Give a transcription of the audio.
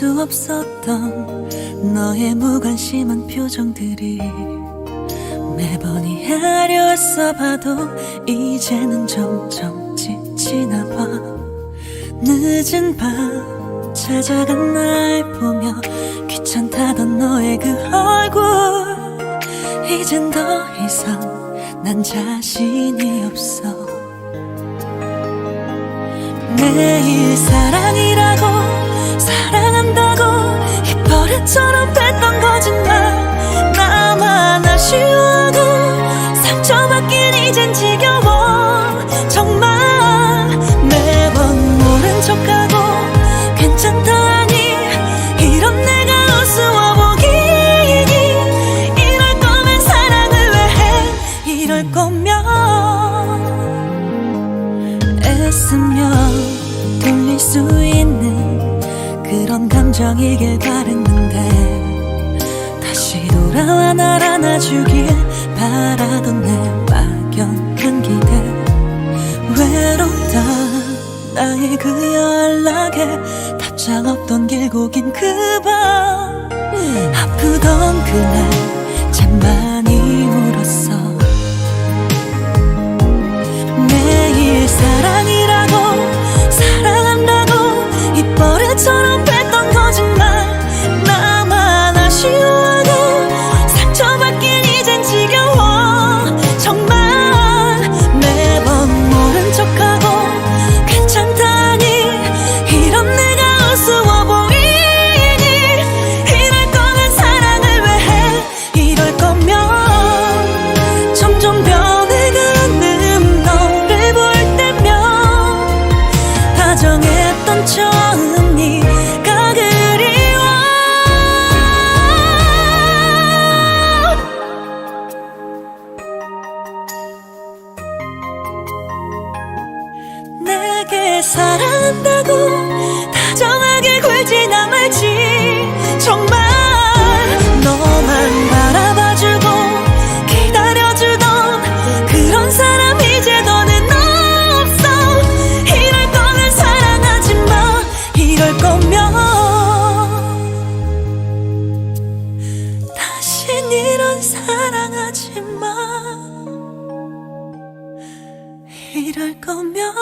볼수 없었던 너의 무관심한 표정들이 매번 이해하려 했어 봐도 이제는 점점 지치나 봐. 늦은 밤 찾아간 날 보며 귀찮다던 너의 그 얼굴. 이젠 더 이상 난 자신이 없어. 매일 사 이 버릇처럼 됐던 거짓말. 나만 아쉬워하고 상처받긴 이젠 지겨워 그런 감정이길 바랬는데 다시 돌아와 날 안아주길 바라던 내 막연한 기대. 외롭다 나의 그 연락에 답장 없던 길고 긴 그 밤. 아프던 그날 참말 사랑한다고 다정하게 굴지나 말지 정말 너만 바라봐주고 기다려주던 그런 사람 이제 너는 없어. 이럴 거면 사랑하지 마. 이럴 거면 다시 이런 사랑하지 마. 이럴 거면.